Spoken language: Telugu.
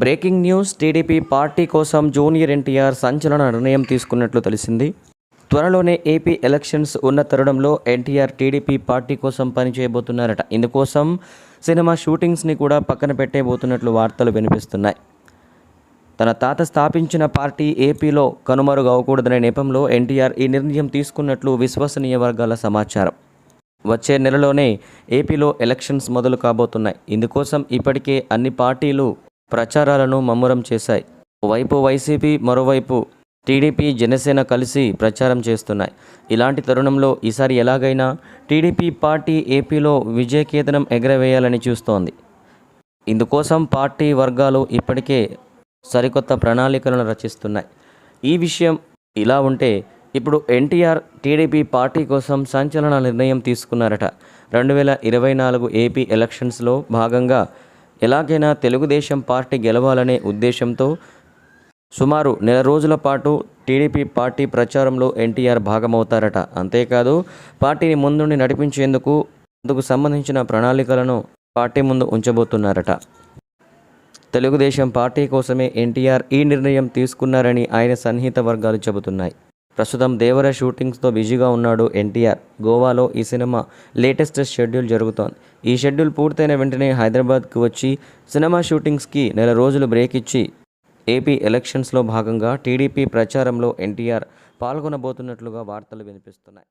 బ్రేకింగ్ న్యూస్ టీడీపీ పార్టీ కోసం జూనియర్ ఎన్టీఆర్ సంచలన నిర్ణయం తీసుకున్నట్లు తెలిసింది. త్వరలోనే ఏపీ ఎలక్షన్స్ ఉన్న తరుణంలో ఎన్టీఆర్ టీడీపీ పార్టీ కోసం పనిచేయబోతున్నారట. ఇందుకోసం సినిమా షూటింగ్స్ని కూడా పక్కన పెట్టేబోతున్నట్లు వార్తలు వినిపిస్తున్నాయి. తన తాత స్థాపించిన పార్టీ ఏపీలో కనుమరుగవకూడదనే నేపంలో ఎన్టీఆర్ ఈ నిర్ణయం తీసుకున్నట్లు విశ్వసనీయ వర్గాల సమాచారం. వచ్చే నెలలోనే ఏపీలో ఎలక్షన్స్ మొదలు కాబోతున్నాయి. ఇందుకోసం ఇప్పటికే అన్ని పార్టీలు ప్రచారాలను మమ్మురం చేశాయి. వైపు వైసీపీ మరోవైపు టీడీపీ జనసేన కలిసి ప్రచారం చేస్తున్నాయి. ఇలాంటి తరుణంలో ఈసారి ఎలాగైనా టీడీపీ పార్టీ ఏపీలో విజయకేతనం ఎగరవేయాలని చూస్తోంది. ఇందుకోసం పార్టీ వర్గాలు ఇప్పటికే సరికొత్త ప్రణాళికలను రచిస్తున్నాయి. ఈ విషయం ఇలా ఉంటే ఇప్పుడు ఎన్టీఆర్ టీడీపీ పార్టీ కోసం సంచలన నిర్ణయం తీసుకున్నారట. రెండు వేల ఇరవై నాలుగు ఏపీ ఎలక్షన్స్లో భాగంగా ఎలాగైనా తెలుగుదేశం పార్టీ గెలవాలనే ఉద్దేశంతో సుమారు నెల రోజుల పాటు టీడీపీ పార్టీ ప్రచారంలో ఎన్టీఆర్ భాగమవుతారట. అంతేకాదు పార్టీని ముందుండి నడిపించేందుకు అందుకు సంబంధించిన ప్రణాళికలను పార్టీ ముందు ఉంచబోతున్నారట. తెలుగుదేశం పార్టీ కోసమే ఎన్టీఆర్ ఈ నిర్ణయం తీసుకున్నారని ఆయన సన్నిహిత వర్గాలు చెబుతున్నాయి. ప్రస్తుతం దేవర షూటింగ్స్తో బిజీగా ఉన్నాడు ఎన్టీఆర్. గోవాలో ఈ సినిమా లేటెస్ట్ షెడ్యూల్ జరుగుతోంది. ఈ షెడ్యూల్ పూర్తయిన వెంటనే హైదరాబాద్కు వచ్చి సినిమా షూటింగ్స్కి నెల రోజులు బ్రేక్ ఇచ్చి ఏపీ ఎలక్షన్స్లో భాగంగా టీడీపీ ప్రచారంలో ఎన్టీఆర్ పాల్గొనబోతున్నట్లుగా వార్తలు వినిపిస్తున్నాయి.